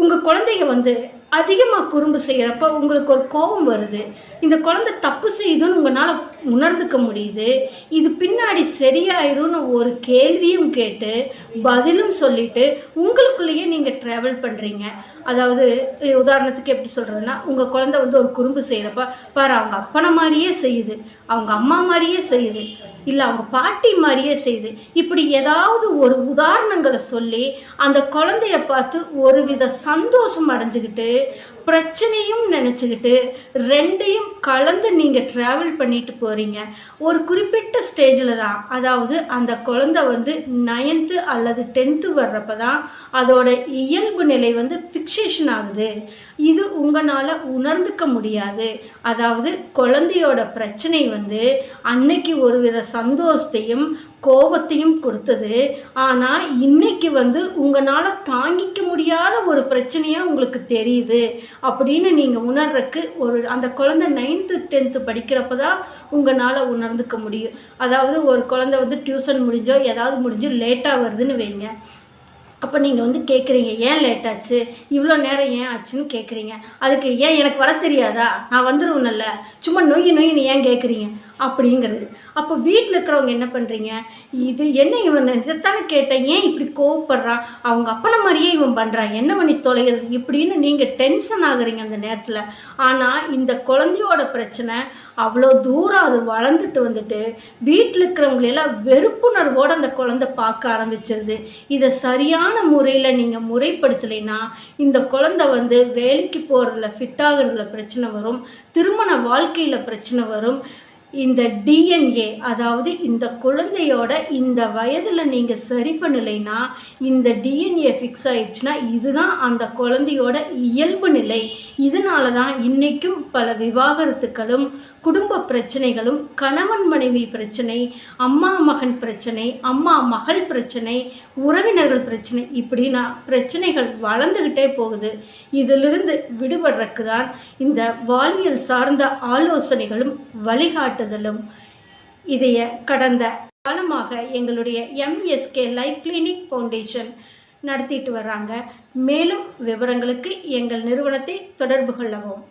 உங்கள் குழந்தைங்க வந்து அதிகமாக குறும்பு செய்கிறப்ப உங்களுக்கு ஒரு கோபம் வருது. இந்த குழந்தை தப்பு செய்யுதுன்னு உங்களால் உணர்ந்துக்க முடியுது. இது பின்னாடி சரியாயிரும்னு ஒரு கேள்வியும் கேட்டு பதிலும் சொல்லிட்டு உங்களுக்குள்ளேயே நீங்கள் ட்ராவல் பண்ணுறீங்க அதாவது உதாரணத்துக்கு எப்படி சொல்கிறதுன்னா உங்கள் குழந்தை வந்து ஒரு குறும்பு செய்கிறப்ப பாரு அவங்க அப்பனை மாதிரியே செய்யுது. அவங்க அம்மா மாதிரியே செய்யுது. இல்லை அவங்க பாட்டி மாதிரியே செய்யுது. இப்படி ஏதாவது ஒரு உதாரணங்களை சொல்லி அந்த குழந்தைய பார்த்து ஒரு வித சந்தோஷம் அடைஞ்சுக்கிட்டு பிரச்சனையும் நினச்சிக்கிட்டு ரெண்டையும் கலந்து நீங்கள் ட்ராவல் பண்ணிட்டு போகிறீங்க ஒரு குறிப்பிட்ட ஸ்டேஜில் தான். அதாவது அந்த குழந்தை வந்து நைன்த்து அல்லது டென்த்து வர்றப்ப தான் அதோட இயல்பு நிலை வந்து ஃபிக்சேஷன் ஆகுது. இது உங்களால் உணர்ந்துக்க முடியாது. அதாவது குழந்தையோட பிரச்சனை வந்து அன்னைக்கு ஒரு வித சந்தோஷத்தையும் கோபத்தையும் கொடுத்தது. ஆனால் இன்னைக்கு வந்து உங்களால் தாங்கிக்க முடியாத ஒரு பிரச்சனையாக உங்களுக்கு தெரியுது அப்படின்னு நீங்கள் உணர்றக்கு ஒரு அந்த குழந்தை நைன்த்து டென்த்து படிக்கிறப்ப தான் உங்களால் உணர்ந்துக்க முடியும். அதாவது ஒரு குழந்தை வந்து டியூஷன் முடிஞ்சோ ஏதாவது முடிஞ்சோ லேட்டாக வருதுன்னு வைங்க. அப்போ நீங்கள் வந்து கேட்குறீங்க ஏன் லேட் ஆச்சு? இவ்வளோ நேரம் ஏன் ஆச்சுன்னு கேட்குறீங்க அதுக்கு ஏன் எனக்கு வர தெரியாதா? நான் வந்துடுவேன்ல சும்மா நொய் நொயின்னு ஏன் கேட்குறீங்க அப்படிங்கிறது. அப்போ வீட்டில் இருக்கிறவங்க என்ன பண்ணுறீங்க இது என்ன இவன்? இதைத்தானே கேட்டேன். ஏன் இப்படி கோவப்படுறான்? அவங்க அப்பனை மாதிரியே இவன் பண்ணுறான் என்ன பண்ணி தொலைகிறது? இப்படின்னு நீங்கள் டென்ஷன் ஆகுறீங்க அந்த நேரத்தில். ஆனால் இந்த குழந்தையோட பிரச்சனை அவ்வளோ தூரம் அது வளர்ந்துட்டு வந்துட்டு வீட்டில் இருக்கிறவங்களெல்லாம் வெறுப்புணர்வோடு அந்த குழந்தை பார்க்க ஆரம்பிச்சிருது. இதை சரியான முறையில் நீங்கள் முறைப்படுத்தலைன்னா இந்த குழந்தை வந்து வேலைக்கு போகிறதுல ஃபிட் ஆகிறதுல பிரச்சனை வரும் திருமண வாழ்க்கையில் பிரச்சனை வரும். இந்த டிஎன்ஏ அதாவது இந்த குழந்தையோட இந்த வயதில் நீங்கள் சரி பண்ணலைன்னா இந்த டிஎன்ஏ ஃபிக்ஸ் ஆயிடுச்சுன்னா இதுதான் அந்த குழந்தையோட இயல்பு நிலை. இதனால தான் இன்றைக்கும் பல விவாகரத்துக்களும் குடும்ப பிரச்சனைகளும் கணவன் மனைவி பிரச்சனை அம்மா மகன் பிரச்சனை அம்மா மகள் பிரச்சனை உறவினர்கள் பிரச்சனை இப்படின்னா பிரச்சனைகள் வளர்ந்துக்கிட்டே போகுது. இதிலிருந்து விடுபடுறதுக்கு தான் இந்த வாழ்வியல் சார்ந்த ஆலோசனைகளும் வழிகாட்டு வழிகாட்டுதலும் இதைய கடந்த காலமாக எங்களுடைய எம்எஸ்கே லைஃப் கிளினிக் ஃபவுண்டேஷன் நடத்திட்டு வர்றாங்க. மேலும் விவரங்களுக்கு எங்கள் நிறுவனத்தை தொடர்பு கொள்ளவும்.